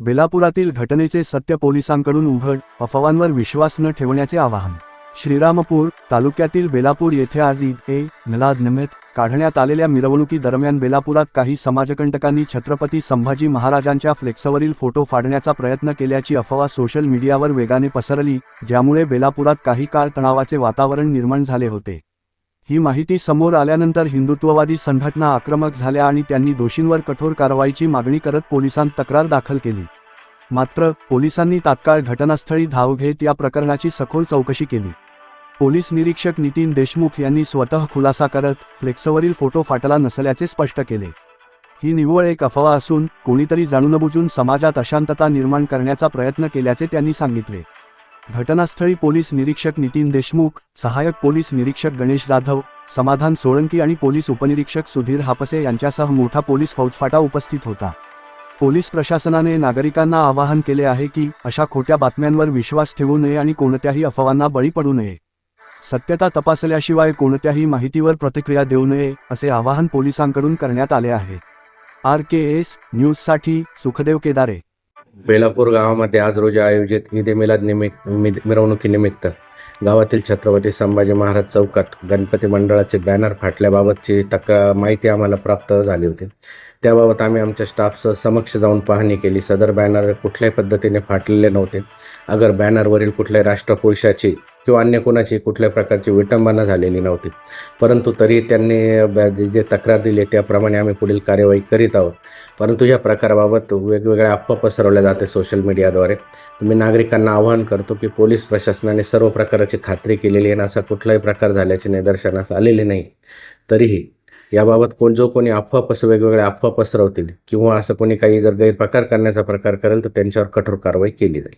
बेलापुरातील घटनेचे सत्य पोलिसांकडून उघड अफवांवर विश्वास न ठेवण्याचे आवाहन. श्रीरामपूर तालुक्यातील बेलापूर येथे आज ईद ए मिलाद निमित्त काढण्यात आलेल्या मिरवणुकीदरम्यान बेलापुरात काही समाजकंटकांनी छत्रपती संभाजी महाराजांच्या फ्लेक्सवरील फोटो फाडण्याचा प्रयत्न केल्याची अफवा सोशल मीडियावर वेगाने पसरली ज्यामुळे बेलापुरात काही काळ तणावाचे वातावरण निर्माण झाले होते. ही माहिती समोर आल्यानंतर हिंदुत्ववादी संघटना आक्रमक झाल्या आणि त्यांनी दोषींवर कठोर कारवाईची मागणी करत पोलिसांत तक्रार दाखल केली. मात्र पोलिसांनी तात्काळ घटनास्थळी धाव घेत या प्रकरणाची सखोल चौकशी केली. पोलीस निरीक्षक नितीन देशमुख यांनी स्वतः खुलासा करत फ्लेक्सवरील फोटो फाटला नसल्याचे स्पष्ट केले. ही निव्वळ एक अफवा असून कोणीतरी जाणूनबुजून समाजात अशांतता निर्माण करण्याचा प्रयत्न केल्याचे त्यांनी सांगितले. घटनास्थळी पोलीस निरीक्षक नितीन देशमुख सहाय्यक पोलीस निरीक्षक गणेश जाधव समाधान सोळंकी आणि पोलीस उपनिरीक्षक सुधीर हापसे यांच्यासह मोठा पोलीस फौजफाटा उपस्थित होता. पोलीस प्रशासनाने नागरिकांना आवाहन केले आहे की अशा खोट्या बातम्यांवर विश्वास ठेवू नये आणि कोणत्याही अफवांना बळी पडू नये. सत्यता तपासल्याशिवाय कोणत्याही माहितीवर प्रतिक्रिया देऊ नये असे आवाहन पोलिसांकडून करण्यात आले आहे. आर के एस न्यूजसाठी सुखदेव केदारे. बेलापूर गावामध्ये आज रोजी आयोजित ईद ए मिलाद निमित्त मिरवणुकीनिमित्त गावातील छत्रपती संभाजी महाराज चौकात गणपती मंडळाचे बॅनर फाटल्याबाबतची तक माहिती आम्हाला प्राप्त झाली होती. त्याबाबत आम्ही आमच्या स्टाफसह समक्ष जाऊन पाहणी केली. सदर बॅनर कुठल्याही पद्धतीने फाटलेले नव्हते. अगर बॅनरवरील कुठल्याही राष्ट्रपुरुषाची किंवा अन्य कोणाची कुठल्या प्रकारची विटंबना झालेली नव्हती. परंतु तरी त्यांनी जे तक्रार दिली त्याप्रमाणे आम्ही पुढील कार्यवाही करीत आहोत. परंतु या प्रकाराबाबत वेगवेगळ्या अफवा पसरवल्या जाते सोशल मीडियाद्वारे मी नागरिकांना आवाहन करतो की पोलीस प्रशासनाने सर्व प्रकाराची खात्री केलेली आहे आणि असा कुठलाही प्रकार झाल्याचे निदर्शनास आलेले नाही. तरीही याबाबत कोण जो कोणी अफवा पस वेगवेगळ्या अफवा पसरवतील किंवा असं कोणी काही जर गैरप्रकार करण्याचा प्रकार करेल तर त्यांच्यावर कठोर कारवाई केली जाईल.